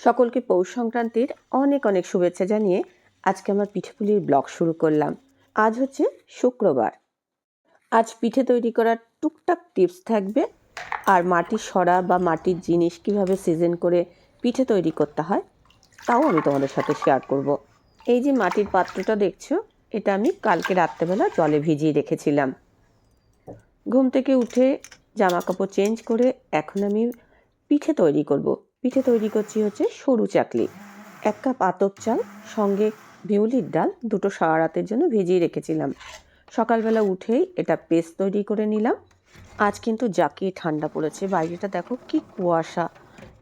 সকলকে পৌষ সংক্রান্তির অনেক অনেক শুভেচ্ছা জানিয়ে আজকে আমার পিঠেপুলির ব্লগ শুরু করলাম। আজ হচ্ছে শুক্রবার। আজ পিঠে তৈরি করার টুকটাক টিপস থাকবে আর মাটির সরা বা মাটির জিনিস কীভাবে সিজন করে পিঠে তৈরি করতে হয়, তাও আমি তোমাদের সাথে শেয়ার করব। এই যে মাটির পাত্রটা দেখছ, এটা আমি কালকে রাত্রেবেলা জলে ভিজিয়ে রেখেছিলাম। ঘুম থেকে উঠে জামা কাপড় চেঞ্জ করে এখন আমি পিঠে তৈরি করব। পিঠে তৈরি করছি হচ্ছে সরু চাকলি। এক কাপ আতপ চাল, সঙ্গে বিউলির ডাল, দুটো সারা রাতের জন্য ভিজিয়ে রেখেছিলাম। সকালবেলা উঠেই এটা পেস্ট তৈরি করে নিলাম। আজ কিন্তু জাকিয়ে ঠান্ডা পড়েছে। বাইরেটা দেখো কি কুয়াশা।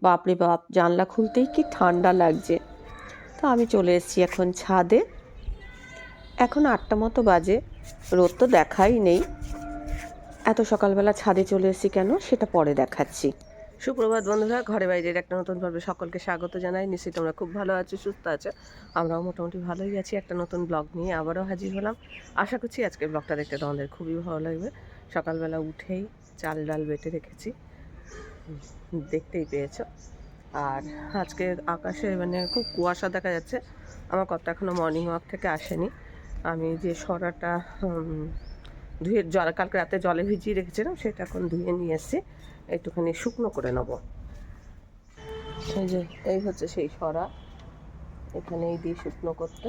বাপরে বাপ, জানলা খুলতেই কি ঠান্ডা লাগছে। তো আমি চলে এসেছি এখন ছাদে। এখন আটটা মতো বাজে। রোদ তো দেখাই নেই। এত সকালবেলা ছাদে চলে এসেছি কেন? সেটা পরে দেখাচ্ছি। সুপ্রভাত বন্ধুরা, ঘরে বাইরের একটা নতুন পর্বে সকলকে স্বাগত জানাই। নিশ্চয়ই তোমরা খুব ভালো আছো, সুস্থ আছো। আমরাও মোটামুটি ভালোই আছি। একটা নতুন ব্লগ নিয়ে আবারও হাজির হলাম। আশা করছি আজকের ব্লগটা দেখতে তোমাদের খুবই ভালো লাগবে। সকালবেলা উঠেই চাল ডাল বেটে রেখেছি। দেখতেই পেয়েছ। আর আজকে আকাশে মানে খুব কুয়াশা দেখা যাচ্ছে। আমার কত এখনও মর্নিং ওয়াক থেকে আসেনি। আমি যে সরাটা ধুয়ে জল কালকে রাতে জলে ভিজিয়ে রেখেছিলাম, সেটা এখন ধুয়ে নিয়ে এসে একটুখানি শুকনো করে নেব। এই যে, এই হচ্ছে সেই সরা। এখানে এই দিয়ে শুকনো করতে।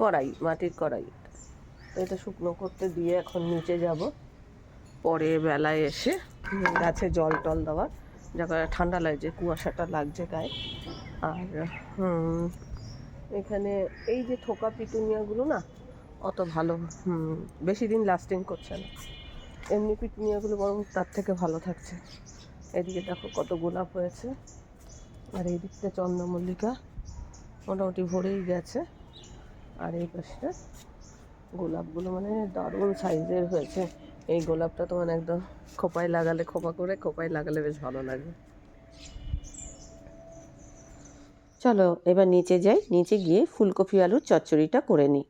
কড়াই, মাটির কড়াই। এটা শুকনো করতে দিয়ে এখন নিচে যাব। পরে বেলায় এসে গাছে জল টল দেওয়া যখন ঠান্ডা লাগছে, কুয়াশাটা লাগছে গায়ে। আর এখানে এই যে থোকা পিটুনিয়াগুলো না, অত ভালো বেশি দিন লাস্টিং করছে না। এমনি পিটুনিয়াগুলো বরং তার থেকে ভালো থাকছে। এদিকে দেখো কত গোলাপ হয়েছে। আর এই দিকটা চন্দ্রমল্লিকা মোটামুটি ভরেই গেছে। আর এই পাশটা গোলাপগুলো মানে দারুণ সাইজের হয়েছে। এই গোলাপটা তো মানে একদম খোপায় লাগালে, খোপা করে খোপায় লাগালে বেশ ভালো লাগে। চলো, এবার নিচে যাই। নিচে গিয়ে ফুলকপি আলুর চচ্চড়িটা করে নিই।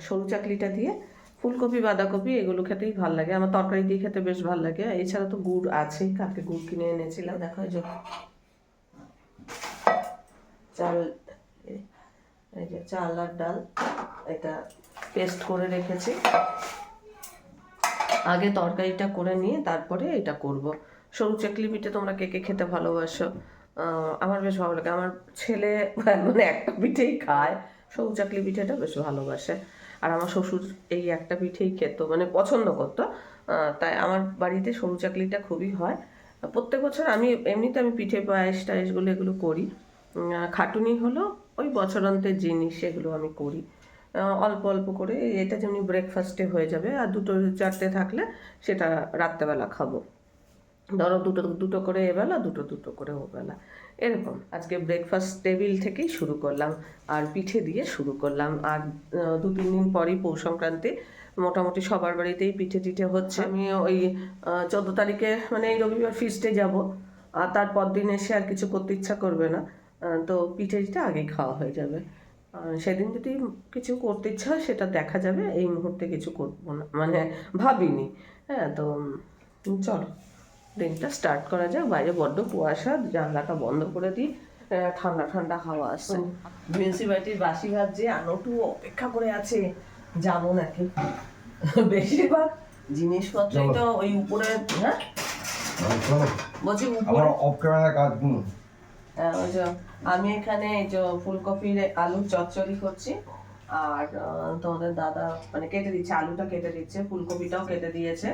সরু চাকলিটা দিয়ে ফুলকপি, বাঁধাকপি, এগুলো খেতেই ভালো লাগে। আমার তরকারি দিয়ে খেতে বেশ ভালো লাগে। এছাড়া তো গুড় আছেই কালকে গুড় কিনে এনেছিলাম। দেখো যে চাল, এই- যে চাল আর ডাল, এটা পেস্ট করে রেখেছি। আগে তরকারিটা করে নিয়ে তারপরে এটা করব। সরু চাকলি পিঠে তোমরা কে কে খেতে ভালোবাসো? আমার বেশ ভালো লাগে। আমার ছেলে মানে একটা পিঠেই খায়। সরু চাকলি পিঠেটা বেশ ভালোবাসে। আর আমার শ্বশুর এই একটা পিঠেই খেত মানে পছন্দ করতো। তাই আমার বাড়িতে সরু চাকলিটা খুবই হয়। প্রত্যেক বছর আমি এমনিতে আমি পিঠে পায়েস টায়েসগুলো এগুলো করি। খাটুনি হলো ওই বছরান্তের জিনিস এগুলো আমি করি। অল্প অল্প করে, এটা যেমনি ব্রেকফাস্টে হয়ে যাবে, আর দুটো চারটে থাকলে সেটা রাত্রেবেলা খাব। ধরো দুটো দুটো করে এবেলা দুটো দুটো করে ওবেলা এরকম। আজকে ব্রেকফাস্ট টেবিল থেকেই শুরু করলাম। আর পিঠে দিয়ে শুরু করলাম। আর দু, তিন দিন পরই পৌষ সংক্রান্তি। মোটামুটি সবার বাড়িতেই পিঠে টিঠে হচ্ছে। আমি ওই চোদ্দ তারিখে মানে এই রবিবার ফিস্টে যাব। আর তারপর দিন এসে আর কিছু করতে ইচ্ছা করবে না। তো পিঠে টিঠে আগেই খাওয়া হয়ে যাবে। সেদিন যদি কিছু করতে ইচ্ছা হয়, সেটা দেখা যাবে। এই মুহূর্তে কিছু করব না। মানে ভাবিনি। হ্যাঁ তো চলো। দিনটা স্টার্ট করা যাক বাইরে বড্ড কুয়াশা জানলাটা বন্ধ করে দিই। আহ, ঠান্ডা ঠান্ডা হাওয়া আসছে। মিউনিসিপ্যালিটির বাসি ভাত যে আনোটু অপেক্ষা করে আছে যাব নাকি? বেশিরভাগ জিনিসপত্রই তো ওই উপরে হ্যাঁ বলছি উপরে অফ ক্যামেরা কাজ হ্যাঁ, ওই যে আমি এখানে এই যে ফুলকপির আলুর চচ্চড়ি করছি আর তোমাদের দাদা মানে কেটে দিচ্ছে আলুটা কেটে দিচ্ছে ফুলকপিটাও কেটে দিয়েছে।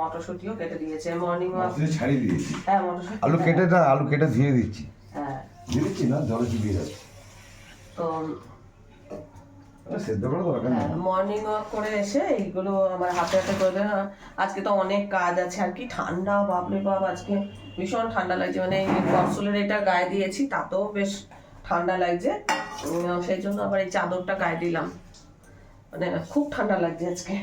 মটরশুঁটিও কেটে দিয়েছে মর্নিং ওয়াক ছাড়িয়ে দিয়েছি। হ্যাঁ মটরশুঁটি আলু কেটে না আলু কেটে ধুয়ে দিচ্ছি। হ্যাঁ। দিয়ে দিচ্ছি না জলে চুপিয়ে যাবে তো মর্নিং ওয়াক করে এসে এইগুলো আমার হাতে হাতে করে দেন আজকে তো অনেক কাজ আছে আর কি ঠান্ডা বাপরে বাপ আজকে ভীষণ ঠান্ডা লাগছে। মানে কনসোলের এটা গায়ে দিয়েছি তাতেও বেশ ঠান্ডা লাগছে। সেই জন্য আবার এই চাদরটা গায়ে দিলাম। মানে খুব ঠান্ডা লাগছে আজকে।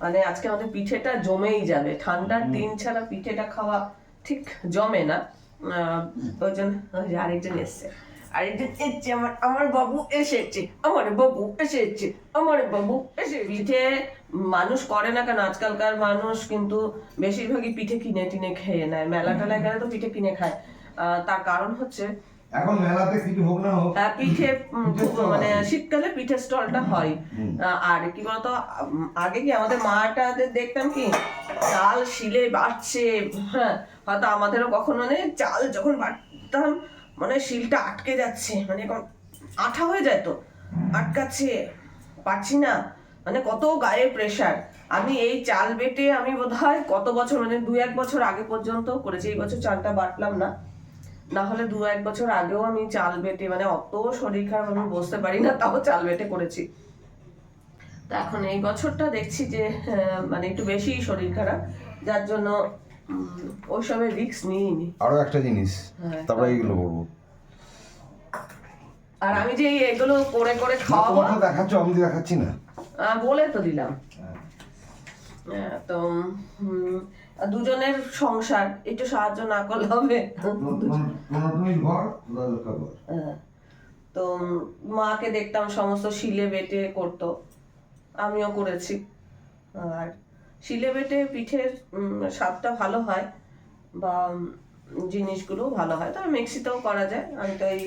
মানে আজকে আমাদের পিঠেটা জমেই যাবে। ঠান্ডার দিন ছাড়া পিঠেটা খাওয়া ঠিক জমে না। ওই জন্য আরেকজন এসছে। আর এই যে এসছে আমার আমার বাবু এসেছে আমার বাবু এসেছে আমার বাবু এসে পিঠে মানুষ করে না কেন? আজকালকার মানুষ কিন্তু বেশিরভাগই পিঠে কিনে টিনে খেয়ে নেয়। মেলা টেলা গেলে তো পিঠে কিনে খায়। আহ, তার কারণ হচ্ছে এখন মেলাতে কিছু হোক না হোক পিঠে মানে শীতকালে পিঠের স্টলটা হয়। আর কি বলতো আগে কি আমাদের মাটাদের দেখতাম কি চাল শিলে বাড়ছে হ্যাঁ হয়তো আমাদেরও কখনো নেই চাল যখন বাটতাম মানে শিলটা আটকে যাচ্ছে মানে আঠা হয়ে যায় তো আটকাচ্ছে পারছি না মানে কত গায়ে প্রেশার আমি এই চাল বেটে আমি বোধহয় কত বছর মানে দু এক বছর আগে পর্যন্ত করেছি এই বছর চালটা বাটলাম না। না হলে দু এক বছর আগেও আমি চাল বেটে মানে অত শরীর খারাপ আমি বসতে পারি না তাও চাল বেটে করেছি। তা এখন এই বছরটা দেখছি যে মানে একটু বেশি শরীর খারাপ যার জন্য ওইসবের রিস্ক নিইনি। আরও একটা জিনিস হ্যাঁ, তারপরে এইগুলো করব। আর আমি যে এগুলো করে করে খাওয়াবো? দেখাচ্ছ আমি দেখাচ্ছি না। বলে তো দিলাম। হ্যাঁ, তো দুজনের সংসার, একটু সাহায্য না করলে হবে। তো মাকে দেখতাম সমস্ত শিলে বেটে করতো আমিও করেছি আর শিলে বেটে পিঠের স্বাদটা ভালো হয় বা জিনিসগুলো ভালো হয় তবে মিক্সিতেও করা যায় আমি তো এই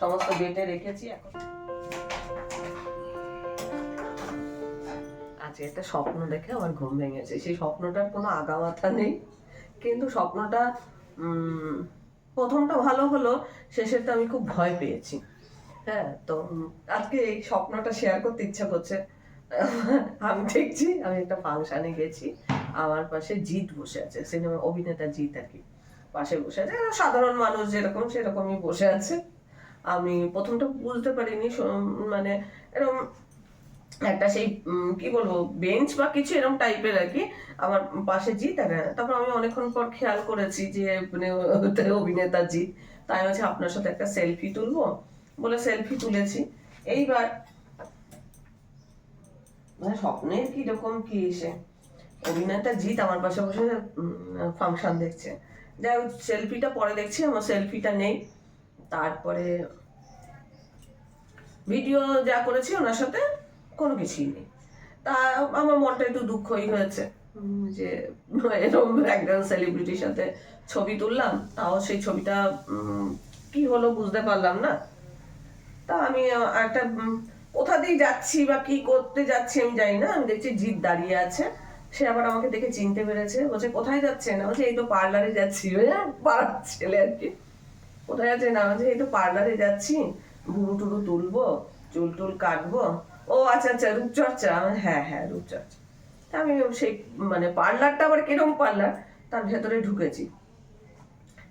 সমস্ত বেটে রেখেছি এখন আজকে একটা স্বপ্ন দেখে আমার ঘুম ভেঙেছে। সেই স্বপ্নটার কোনো আগামাথা নেই। কিন্তু স্বপ্নটা প্রথমটা ভালো হলো, শেষেরটা আমি খুব ভয় পেয়েছি। হ্যাঁ তো আজকে এই স্বপ্নটা শেয়ার করতে ইচ্ছা করছে। আমি দেখছি, আমি একটা ফাংশনে গেছি, আমার পাশে জিৎ বসে আছে। সিনেমা অভিনেতা জিৎ আর কি, পাশে বসে আছে। সাধারণ মানুষ যেরকম, সেরকমই বসে আছে। আমি প্রথমটা বুঝতে পারিনি মানে এরকম একটা সেই কি বলব বেঞ্চ বা কিছু এরকম টাইপের আর কি আমার পাশে জিৎ আর, তারপর আমি অনেকক্ষণ পর খেয়াল করেছি যে মানে অভিনেতা জিৎ, তাই হচ্ছে আপনার সাথে একটা সেলফি তুলবো, বলে সেলফি তুলেছি। এইবার মানে স্বপ্নের কি রকম কি এসে, অভিনেতা জিৎ আমার পাশে বসে ফাংশন দেখছে। যাই হোক সেলফিটা পরে দেখছি, আমার সেলফিটা নেই। তারপরে ভিডিও যা করেছি ওনার সাথে কোনো কিছুই নেই। তা আমার মনটা একটু দুঃখই হয়েছে, যে এরকম একজন সেলিব্রিটির সাথে ছবি তুললাম, তাও সেই ছবিটা কি হলো বুঝতে পারলাম না। তা আমি একটা কোথা দিয়ে যাচ্ছি বা কি করতে যাচ্ছি আমি জানি না, আমি দেখছি জিৎ দাঁড়িয়ে আছে, সে আবার আমাকে দেখে চিনতে পেরেছে, বলছে, কোথায় যাচ্ছেন? বলছে, এই তো পার্লারে যাচ্ছি। পাড়ার ছেলে আর কি। কোথায় যাচ্ছে না বলছে, এই তো পার্লারে যাচ্ছি ভুরু টুরু তুলবো, চুল টুল কাটবো ও আচ্ছা আচ্ছা রূপচর্চা? হ্যাঁ হ্যাঁ রূপচর্চা। আমি সেই মানে পার্লারটা আবার কীরকম পার্লার? তার ভেতরে ঢুকেছি।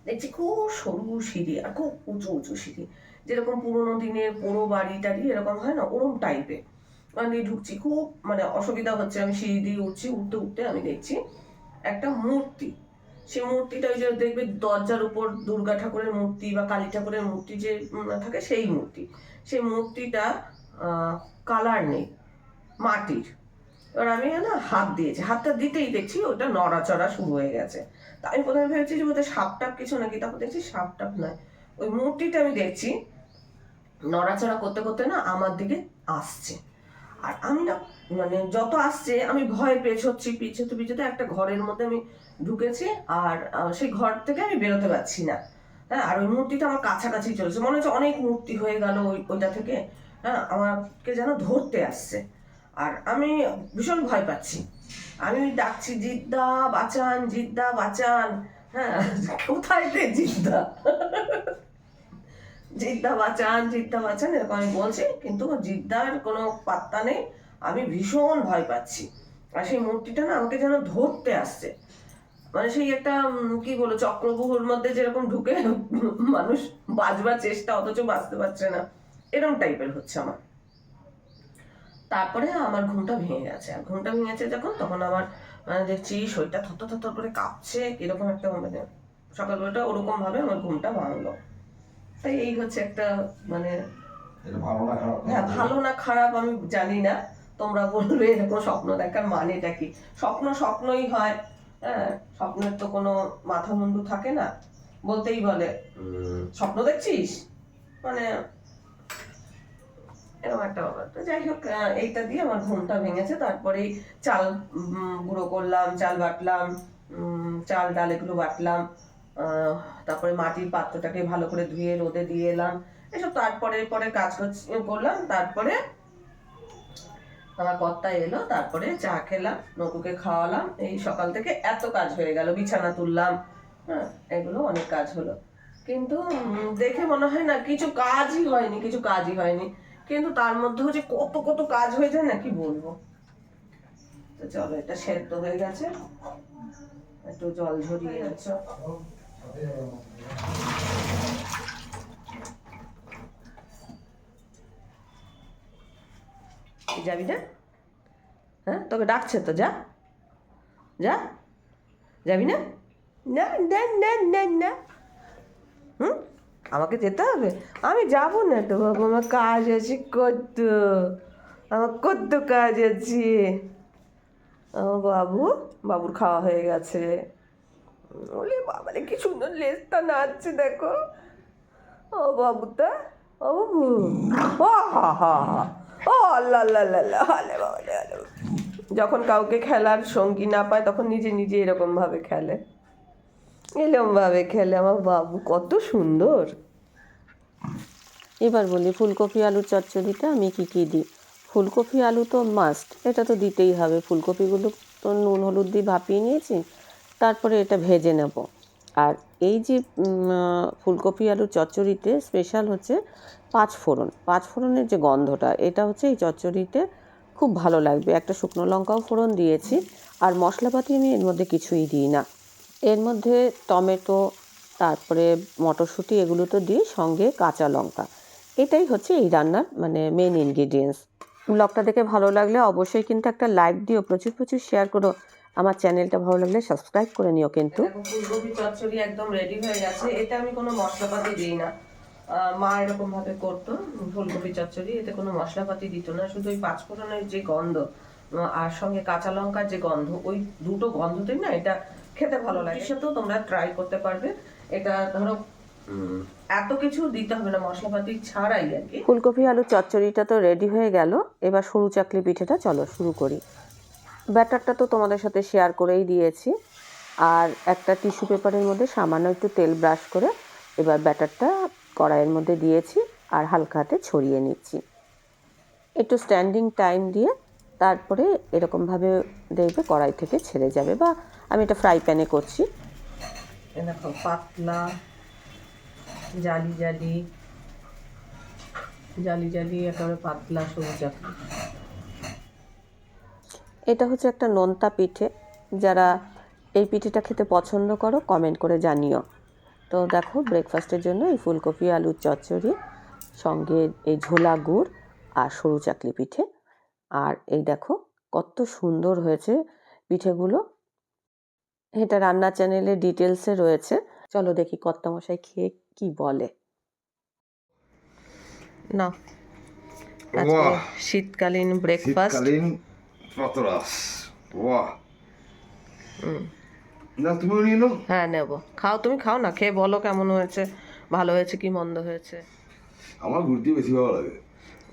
দেখছি খুব সরু সিঁড়ি, আর খুব উঁচু উঁচু সিঁড়ি। যেরকম পুরোনো দিনের পুরো বাড়ি টাড়ি এরকম হয় না, ওরম টাইপের দিয়ে ঢুকছি, খুব মানে অসুবিধা হচ্ছে। আমি সিঁড়ি দিয়ে উঠছি, উঠতে উঠতে আমি দেখছি একটা মূর্তি। সেই মূর্তিটা ওই যে দেখবে দরজার উপর দুর্গা ঠাকুরের মূর্তি বা কালী ঠাকুরের মূর্তি যে থাকে সেই মূর্তি। সেই মূর্তিটা কালার নেই, মাটির। এবার আমি না হাত দিয়েছি, হাতটা দিতেই দেখছি ওটা নড়াচড়া শুরু হয়ে গেছে। তা আমি প্রথমে ভেবেছি যে বোধহয় সাপ টাপ কিছু নাকি, তারপর দেখছি সাপ টাপ নয়। ওই মূর্তিটা আমি দেখছি, নড়াচড়া করতে করতে না আমার দিকে আসছে। আর আমি না মানে যত আসছে, আমি ভয় পেছচ্ছি, পিছতে পিছতে একটা ঘরের মধ্যে আমি ঢুকেছি আর সেই ঘর থেকে আমি বেরোতে পারছি না। হ্যাঁ আর ওই মূর্তিটা আমার কাছাকাছি চলেছে। মনে হচ্ছে অনেক মূর্তি হয়ে গেল ওই, ওইটা থেকে। হ্যাঁ আমাকে যেন ধরতে আসছে। আর আমি ভীষণ ভয় পাচ্ছি। আমি ডাকছি, জিদ্দা, বাঁচান জিদ্দা, বাঁচান। হ্যাঁ কোথায় রে জিদ্দা? জিদ্দা, বাঁচান জিদ্দা, বাঁচান, এরকম আমি বলছি, কিন্তু জিদ্দার কোনো পাত্তা নেই। আমি ভীষণ ভয় পাচ্ছি। আর সেই মূর্তিটা না আমাকে যেন ধরতে আসছে। মানে সেই একটা কি বলো চক্রবহুর মধ্যে যেরকম ঢুকে মানুষ বাঁচবার চেষ্টা, অথচ বাঁচতে পারছে না। এরকম টাইপের হচ্ছে আমার। তারপরে আমার ঘুমটা ভেঙে গেছে। আর ঘুমটা ভেঙেছে যখন তখন আমার মানে দেখছি শরীরটা থর থর করে কাঁপছে কীরকম একটা মানে সকালবেলাটা ওরকম ভাবে আমার ঘুমটা ভাঙলো। তাই এই হচ্ছে একটা মানে এটা ভালো না খারাপ? না? হ্যাঁ ভালো না খারাপ আমি জানি না। তোমরা বলবে এরকম স্বপ্ন দেখার মানেটা কি? স্বপ্ন স্বপ্নই হয়। হ্যাঁ স্বপ্নের তো কোনো মাথা মুন্ডু থাকে না। বলতেই বলে "উম, স্বপ্ন দেখছিস? মানে এরকম একটা ব্যাপার। তো যাই হোক এইটা দিয়ে আমার ঘুমটা ভেঙেছে। তারপরেই চাল গুঁড়ো করলাম, চাল বাটলাম চাল, ডাল এগুলো বাটলাম তারপরে মাটির পাত্রটাকে ভালো করে ধুয়ে, রোদে দিয়ে এলাম। এসব তারপরে পরে কাজ করলাম। তারপরে আমার কর্তা এলো, তারপরে চা খেলাম, নকুকে খাওয়ালাম। এই সকাল থেকে এত কাজ হয়ে গেল, বিছানা তুললাম। হ্যাঁ এগুলো অনেক কাজ হলো। কিন্তু দেখে মনে হয় না, কিছু কাজই হয়নি, কিছু কাজই হয়নি। কিন্তু তার মধ্যে হচ্ছে কত কত কাজ হয়ে যায় না কি বলব? তো চলো, এটা সেদ্ধ হয়ে গেছে। একটু জল ঝরিয়ে যাচ্ছে যাবি না? হ্যাঁ তোকে ডাকছে তো, যা। যা। যাবি না? না না না না না। হুম? আমাকে যেতে হবে? আমি যাব না তো বাবু, আমার কাজ আছে কত আমার কত কাজ আছে। আমার বাবু, বাবুর খাওয়া হয়ে গেছে। ওলে বাবারে, কি সুন্দর লেজটা নাচছে দেখো। ও বাবুটা, ও বাবু। ও, হা হা হা। ও, আল্লাহ আল্লাহ আলে বাবা। যখন কাউকে খেলার সঙ্গী না পায়, তখন নিজে নিজে এরকম ভাবে খেলে। এরকম ভাবে খেলে আমার বাবু, কত সুন্দর। এবার বলি, ফুলকপি আলুর চচ্চড়িটা আমি কি কি দিই? ফুলকপি আলু তো মাস্ট এটা তো দিতেই হবে। ফুলকপিগুলো তো নুন, হলুদ দিয়ে ভাপিয়ে নিয়েছি, তারপরে এটা ভেজে নেব। আর এই যে ফুলকপি আলুর চচ্চড়িতে স্পেশাল হচ্ছে পাঁচ ফোড়ন। পাঁচ ফোড়নের যে গন্ধটা, এটা হচ্ছে এই চচ্চড়িতে খুব ভালো লাগবে। একটা শুকনো লঙ্কাও ফোড়ন দিয়েছি, আর মশলাপাতি আমি এর মধ্যে কিছুই দিই না। এর মধ্যে টমেটো, তারপরে মটরশুঁটি এগুলো তো দিই সঙ্গে কাঁচা লঙ্কা। এটাই হচ্ছে এই রান্নার মানে মেন ইনগ্রিডিয়েন্টস ব্লগটা দেখে ভালো লাগলে অবশ্যই কিন্তু একটা লাইক দিও, প্রচুর প্রচুর শেয়ার করো। আমার চ্যানেলটা ভালো লাগলে সাবস্ক্রাইব করে নিও কিন্তু। ফুলকপি চচ্চড়ি একদম রেডি হয়ে গেছে। এটা আমি কোনো মশলাপাতি দিই না। মা এরকম ভাবে করতো, ফুলকপি চচ্চড়ি। এতে কোনো মশলাপাতি দিত না। শুধু ওই পাঁচফোড়নের যে গন্ধ আর সঙ্গে কাঁচা লঙ্কার যে গন্ধ, ওই দুটো গন্ধতেই না, এটা খেতে ভালো লাগে। এর সাথেও তোমরা ট্রাই করতে পারবে। এটা ধরো এত কিছু দিতে হবে না মশলাপাতি ছাড়াই আর কি। ফুলকপি আলু চচ্চড়িটা তো রেডি হয়ে গেল। এবার সরু চাকলি পিঠেটা চলো শুরু করি। ব্যাটারটা তো তোমাদের সাথে শেয়ার করেই দিয়েছি। আর একটা টিস্যু পেপারের মধ্যে সামান্য একটু তেল ব্রাশ করে এবার ব্যাটারটা কড়াইয়ের মধ্যে দিয়েছি আর হালকা হাতে ছড়িয়ে নিচ্ছি। একটু স্ট্যান্ডিং টাইম দিয়ে তারপরে এরকমভাবে দেখবে কড়াই থেকে ছেড়ে যাবে বা আমি এটা ফ্রাই প্যানে করছি। দেখো পাতলা জালি জালি জালি জালি একেবারে পাতলা সবুজ এটা হচ্ছে একটা নোনতা পিঠে। যারা এই পিঠেটা খেতে পছন্দ করো কমেন্ট করে জানিও। তো দেখো ব্রেকফাস্টের জন্য এই ফুলকপি আলুর চচ্চড়ি সঙ্গে এই ঝোলা গুড় আর সরু চাকলি পিঠে। আর এই দেখো কত সুন্দর হয়েছে পিঠেগুলো। এটা রান্না চ্যানেলে ডিটেলসে রয়েছে। চলো দেখি কর্তামশাই খেয়ে কি বলে। না শীতকালীন ব্রেকফাস্ট শীতকালীন পাতরাস। বাহ না তুমিও নিয়ে নাও। হ্যাঁ নেব। খাও তুমি খাও না খেয়ে বলো কেমন হয়েছে ভালো হয়েছে কি মন্দ হয়েছে। আমার ঘুরতে বেশি ভালো লাগে।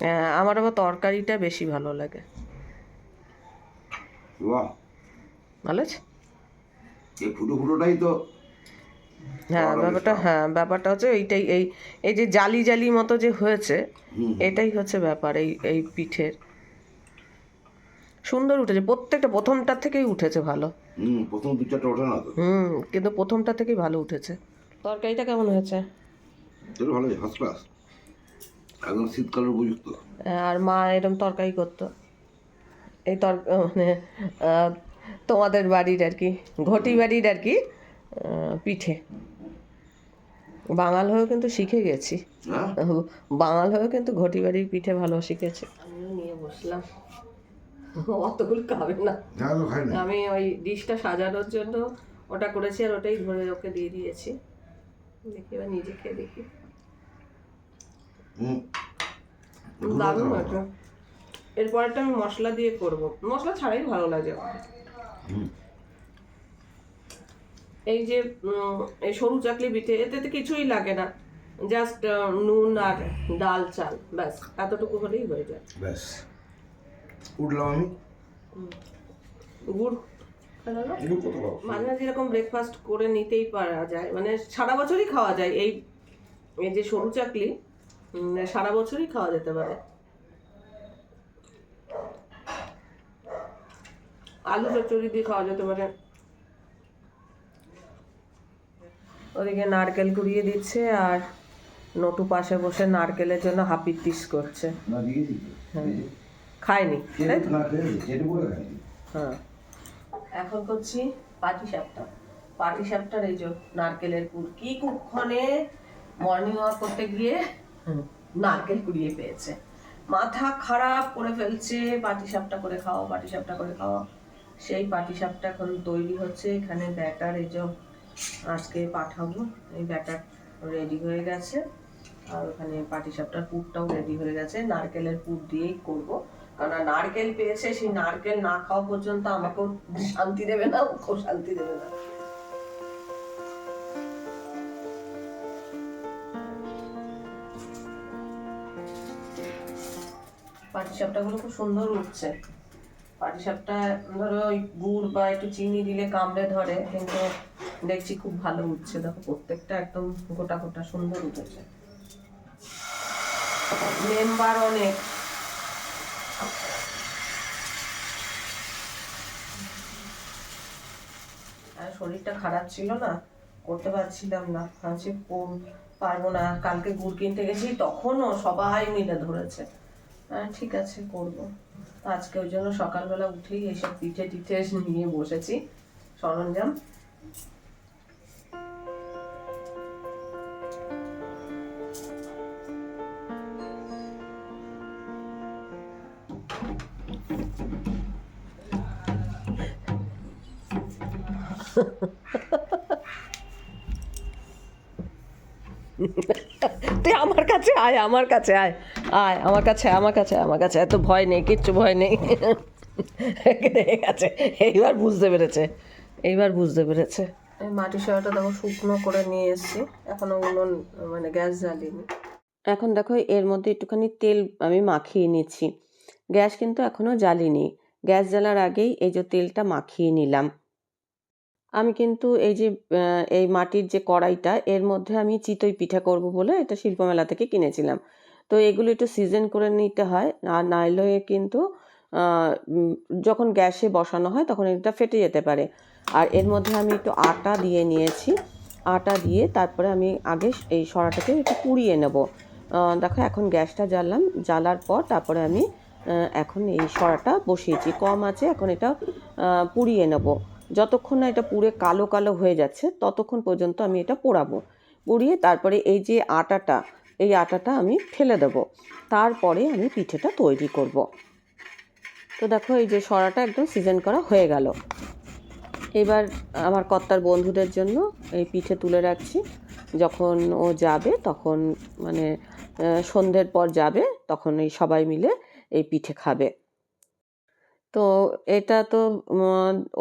হ্যাঁ, আমার আবার তরকারিটা বেশি ভালো লাগে। বাহ ভালো আছে এই ফুটো ফুটোটাই তো হ্যাঁ ব্যাপারটা হ্যাঁ ব্যাপারটা হচ্ছে এইটাই এই এই যে জালি জালি মতো যে হয়েছে হুম। এটাই হচ্ছে ব্যাপার এই এই পিঠের। সুন্দর উঠেছে প্রত্যেকটা প্রথমটার থেকেই উঠেছে ভালো। হুম প্রথম দু চারটা ওঠে না তো? হুম কিন্তু প্রথমটা থেকেই ভালো উঠেছে। তরকারিটা কেমন হয়েছে? এটা ভালো ফার্স্ট ক্লাস একদম শীতকালের উপযুক্ত। আর মা এরকম তরকারি করতো। এই তর মানে তোমাদের বাড়ির আর কি ঘটি বাড়ির আর কি আহ, পিঠে। বাঙাল হয়েও কিন্তু শিখে গেছি। হ্যাঁ? বাঙাল হয়েও কিন্তু ঘটি বাড়ির পিঠে ভালো শিখেছে। আমিও নিয়ে বসলাম। অতগুলো খাবে না। আমি ওই ডিশটা সাজানোর জন্য ওটা করেছি আর ওটাই ধরে ওকে দিয়ে দিয়েছি। দেখি এবার নিজে খেয়ে দেখি। হুম। দারুণ হয়েছে এরপরেরটা আমি মশলা দিয়ে করব। মশলা ছাড়াই ভালো লাগে। আমার। এই যে এই সরু চাকলি পিঠে এতে তো কিছুই লাগে না। জাস্ট নুন আর ডাল চাল ব্যাস। এতটুকু হলেই হয়ে যায়। ব্যাস। উঠলাম আমি। গুড়? মাঝে মাঝে এরকম ব্রেকফাস্ট করে নিতেই পারা যায়। মানে সারা বছরই খাওয়া যায়। এই এই যে সরু চাকলি সারা বছরই খাওয়া যেতে পারে। আলু চচ্চড়ি দিয়ে খাওয়া যেতে পারে। ওদিকে নারকেল কুড়িয়ে দিচ্ছে আর নটু পাশে বসে নারকেলের জন্য হাপির পিস করছে। না দিয়েছি তো। এই যে, খায়নি। হ্যাঁ। এখন করছি পাটি সাপটা। পাটি সাপটার এই যে নারকেলের পুর কি কুক্ষণে মর্নিং ওয়াক করতে গিয়ে নারকেল কুড়িয়ে পেয়েছে। মাথা খারাপ করে ফেলছে পাটি সাপটা করে খাও পাটি সাপটা করে খাও সেই পাটি সাপটা এখন তৈরি হচ্ছে, এখানে ব্যাটার এই যে আজকে পাঠাবো। এই ব্যাটার রেডি হয়ে গেছে আর ওখানে পাটি সাপটার পুরটাও রেডি হয়ে গেছে। নারকেলের পুর দিয়েই করব। কারণ নারকেল পেয়েছে, সেই নারকেল না খাওয়া পর্যন্ত আমাকেও শান্তি দেবে না ওকেও শান্তি দেবে না। পাটিসাপটা গুলো খুব সুন্দর উঠছে। পাটিসাপটা, ধরো ওই গুড় বা একটু চিনি দিলে কামড়ে ধরে, কিন্তু দেখছি খুব ভালো উঠছে। দেখো, প্রত্যেকটা একদম গোটা গোটা সুন্দর উঠেছে। মেম্বার অনেক। শরীরটা খারাপ ছিল না? করতে পারছিলাম না। ভাবছি পারব না। কালকে গুড় কিনতে গেছি, তখনও সবাই মিলে ধরেছে। ঠিক আছে, করব। আজকে ওই জন্য সকালবেলা উঠেই এইসব পিঠে টিঠে নিয়ে বসেছি। সরঞ্জাম। তুই আমার কাছে আয়, আমার কাছে আয়। আয় আমার কাছে আমার কাছে আমার কাছে। এত ভয় নেই কিচ্ছু ভয় নেই। ঠিক আছে। এইবার বুঝতে পেরেছে। এইবার বুঝতে পেরেছে। এই মাটি সয়াটা দেখো শুকনো করে নিয়ে এসেছি। এখনও উনুন মানে গ্যাস জ্বালিনি। এখন দেখো এর মধ্যে একটুখানি তেল আমি মাখিয়ে নিচ্ছি। গ্যাস কিন্তু এখনও জ্বালিনি। গ্যাস জ্বালার আগেই এই যে তেলটা মাখিয়ে নিলাম। আমি কিন্তু এই যে এই মাটির যে কড়াইটা এর মধ্যে আমি চিতই পিঠা করব বলে এটা শিল্পমেলা থেকে কিনেছিলাম। তো এগুলো একটু সিজন করে নিতে হয়। আর নাইলে কিন্তু যখন গ্যাসে বসানো হয় তখন এটা ফেটে যেতে পারে। আর এর মধ্যে আমি একটু আটা দিয়ে নিয়েছি। আটা দিয়ে তারপরে আমি আগে এই সরাটাকে একটু পুড়িয়ে নেব। দেখো এখন গ্যাসটা জ্বাললাম জ্বালার পর তারপরে আমি এখন এই সরাটা বসিয়েছি। কম আছে, এখন এটা পুড়িয়ে নেব। যতক্ষণ না এটা পুড়ে কালো কালো হয়ে যাচ্ছে, ততক্ষণ পর্যন্ত আমি এটা পোড়াবো। পুড়িয়ে তারপরে এই যে আটাটা এই আটাটা আমি ফেলে দেব। তারপরে আমি পিঠেটা তৈরি করব। তো দেখো, এই যে সরাটা একদম সিজন করা হয়ে গেল। এবার আমার কর্তার বন্ধুদের জন্য এই পিঠে তুলে রাখছি। যখন ও যাবে, তখন মানে সন্ধ্যের পর যাবে, তখন এই সবাই মিলে এই পিঠে খাবে। তো এটা তো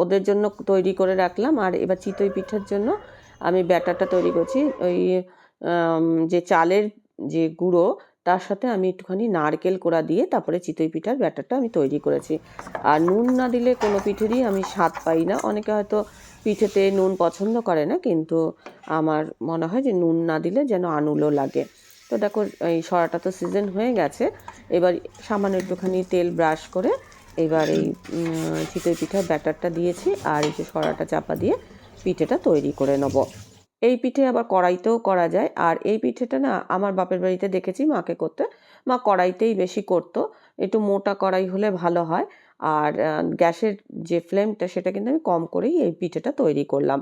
ওদের জন্য তৈরি করে রাখলাম। আর এবার চিতই পিঠার জন্য আমি ব্যাটারটা তৈরি করছি। ওই যে চালের যে গুঁড়ো, তার সাথে আমি একটুখানি নারকেল কোড়া দিয়ে তারপরে চিতই পিঠার ব্যাটারটা আমি তৈরি করেছি। আর নুন না দিলে কোনো পিঠেরই আমি স্বাদ পাই না। অনেকে হয়তো পিঠেতে নুন পছন্দ করে না, কিন্তু আমার মনে হয় যে নুন না দিলে যেন আনুলো লাগে। তো দেখো, এই সরাটা তো সিজন হয়ে গেছে। এবার সামান্য একটুখানি তেল ব্রাশ করে এবার এই চিতই পিঠার ব্যাটারটা দিয়েছি। আর এই যে সরাটা চাপা দিয়ে পিঠেটা তৈরি করে নেব। এই পিঠে আবার কড়াইতেও করা যায়। আর এই পিঠেটা না আমার বাপের বাড়িতে দেখেছি মাকে করতে। মা কড়াইতেই বেশি করতো। একটু মোটা কড়াই হলে ভালো হয়। আর গ্যাসের যে ফ্লেমটা সেটা কিন্তু আমি কম করেই এই পিঠেটা তৈরি করলাম।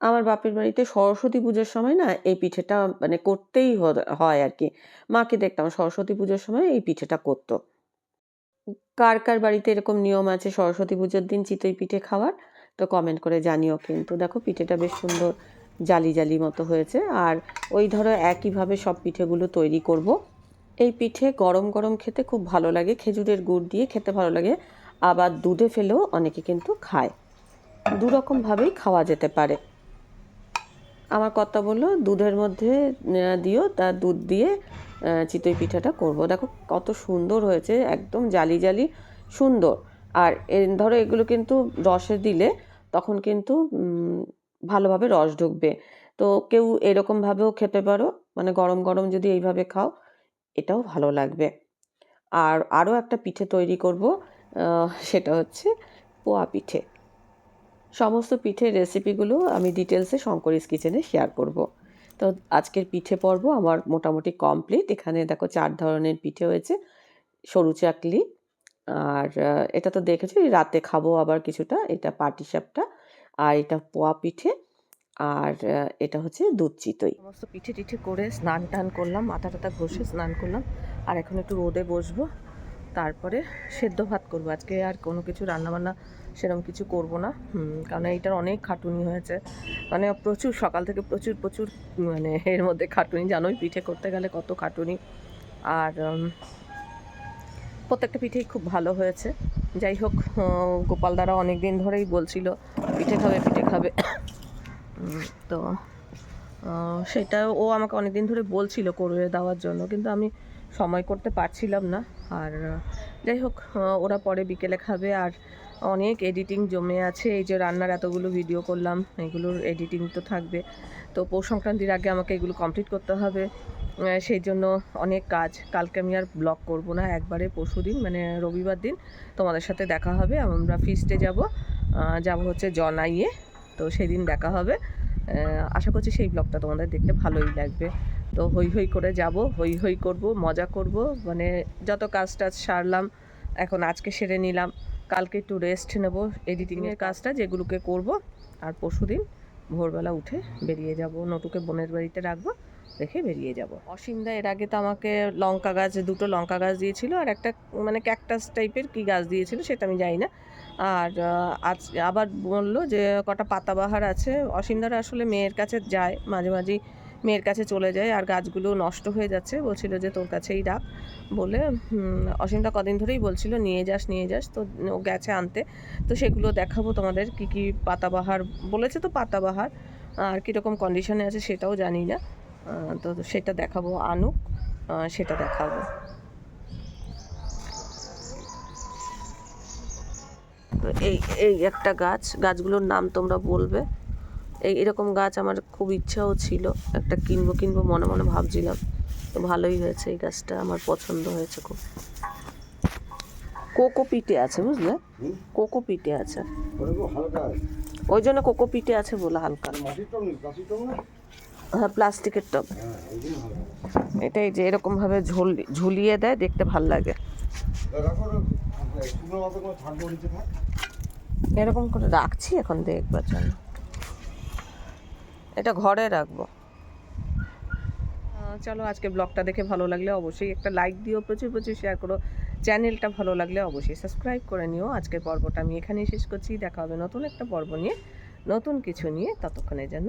আমার বাপের বাড়িতে সরস্বতী পুজোর সময় না এই পিঠেটা মানে করতেই হয় আর কি। মাকে দেখতাম সরস্বতী পুজোর সময় এই পিঠেটা করতো। কার কার বাড়িতে এরকম নিয়ম আছে সরস্বতী পুজোর দিন চিতই পিঠে খাওয়ার? তো কমেন্ট করে জানিও কিন্তু। দেখো পিঠেটা বেশ সুন্দর। জালি জালি মতো হয়েছে। আর ওই ধরো একইভাবে সব পিঠেগুলো তৈরি করব। এই পিঠে গরম গরম খেতে খুব ভালো লাগে। খেজুরের গুড় দিয়ে খেতে ভালো লাগে। আবার দুধে ফেলেও অনেকে কিন্তু খায়। দু রকমভাবেই খাওয়া যেতে পারে। আমার কর্তা বলল, দুধের মধ্যে দিও তার দুধ দিয়ে চিতই পিঠাটা করব। দেখো কত সুন্দর হয়েছে, একদম জালি জালি সুন্দর। আর ধরো এগুলো কিন্তু রসে দিলে তখন কিন্তু ভালোভাবে রস ঢুকবে। তো কেউ এরকমভাবেও খেতে পারো মানে গরম গরম যদি এইভাবে খাও, এটাও ভালো লাগবে। আর আরও একটা পিঠে তৈরি করব সেটা হচ্ছে পোয়া পিঠে। সমস্ত পিঠের রেসিপিগুলো আমি ডিটেলসে শঙ্করিস কিচেনে শেয়ার করব। তো আজকের পিঠে পর্ব আমার মোটামুটি কমপ্লিট। এখানে দেখো চার ধরনের পিঠে হয়েছে, সরু চাকলি, আর এটা তো দেখেছি রাতে খাব আবার কিছুটা, এটা পাটিসাপটা। আর এটা পোয়া পিঠে আর এটা হচ্ছে দুধ চিতই। সমস্ত পিঠে টিঠে করে স্নান টান করলাম, মাথা টাথা ঘষে স্নান করলাম। আর এখন একটু রোদে বসবো, তারপরে সেদ্ধ ভাত করব। আজকে আর কোনো কিছু রান্নাবান্না সেরকম কিছু করব না। কারণ এইটার অনেক খাটুনি হয়েছে। মানে প্রচুর, সকাল থেকে প্রচুর প্রচুর মানে এর মধ্যে খাটুনি, জানোই পিঠে করতে গেলে কত খাটুনি। আর প্রত্যেকটা পিঠেই খুব ভালো হয়েছে। যাই হোক গোপাল দ্বারা অনেক দিন ধরেই বলছিল পিঠে খাবে পিঠে খাবে। তো সেটা ও আমাকে অনেক দিন ধরে বলছিল করে দেওয়ার জন্য, কিন্তু আমি সময় করতে পারছিলাম না। আর যাই হোক ওরা পরে বিকেলে খাবে। আর অনেক এডিটিং জমে আছে, এই যে রান্নার এতগুলো ভিডিও করলাম, এগুলোর এডিটিং তো থাকবে। তো পৌষ সংক্রান্তির আগে আমাকে এগুলো কমপ্লিট করতে হবে। সেই জন্য অনেক কাজ। কালকে আমি আর ব্লগ করব না, একবারে পরশু দিন মানে রবিবার দিন তোমাদের সাথে দেখা হবে। আমরা ফিস্টে যাব। যাব হচ্ছে জনাইয়ে। তো সেদিন দেখা হবে। আশা করছি সেই ব্লগটা তোমাদের দেখতে ভালোই লাগবে। তো হই হই করে যাব হই হই করব, মজা করব। মানে যত কাজ টাজ সারলাম, এখন আজকে সেরে নিলাম। কালকে একটু রেস্ট নেব এডিটিংয়ের কাজটা যেগুলোকে করব। আর পরশুদিন ভোরবেলা উঠে বেরিয়ে যাব নটুকে বোনের বাড়িতে রাখব। রেখে বেরিয়ে যাব। অসীমদা এর আগে তো আমাকে লঙ্কা গাছ দুটো লঙ্কা গাছ দিয়েছিল আর একটা মানে ক্যাকটাস টাইপের কি গাছ দিয়েছিল সেটা আমি জানি না। আর আজ আবার বলল যে কটা পাতাবাহার আছে। অসীমদারা আসলে মেয়ের কাছে যায় মাঝে মাঝেই মেয়ের কাছে চলে যায় আর গাছগুলো নষ্ট হয়ে যাচ্ছে। বলছিল যে তোর কাছেই রাখ। বলে হুম, অসীমদা কদিন ধরেই বলছিল নিয়ে যাস নিয়ে যাস তো ও গেছে আনতে। তো সেগুলো দেখাবো তোমাদের কি কি পাতাবাহার বলেছে তো পাতাবাহার। আর কীরকম কন্ডিশনে আছে সেটাও জানি না। তো সেটা দেখাবো আনুক সেটা দেখাবো। তো এই এই একটা গাছ গাছগুলোর নাম তোমরা বলবে। এই এরকম গাছ আমার খুব ইচ্ছাও ছিল একটা কিনবো কিনবো মনে মনে ভাবছিলাম। তো ভালোই হয়েছে এই গাছটা আমার পছন্দ হয়েছে খুব। কোকো পিটে আছে বুঝলে? কোকো পিটে আছে। ওই জন্য কোকো পিটে আছে বলে হালকা। হ্যাঁ প্লাস্টিকের টব। এটাই যে এরকমভাবে ঝুল, ঝুলিয়ে দেয়, দেখতে ভালো লাগে। এরকম করে রাখছি এখন দেখবার জন্য। এটা ঘরে রাখব। চলো আজকে ব্লগটা দেখে ভালো লাগলে অবশ্যই একটা লাইক দিও, প্রচুর প্রচুর শেয়ার করো। চ্যানেলটা ভালো লাগলে অবশ্যই সাবস্ক্রাইব করে নিও। আজকের পর্বটা আমি এখানেই শেষ করছি। দেখা হবে নতুন একটা পর্ব নিয়ে, নতুন কিছু নিয়ে। ততক্ষণের জন্য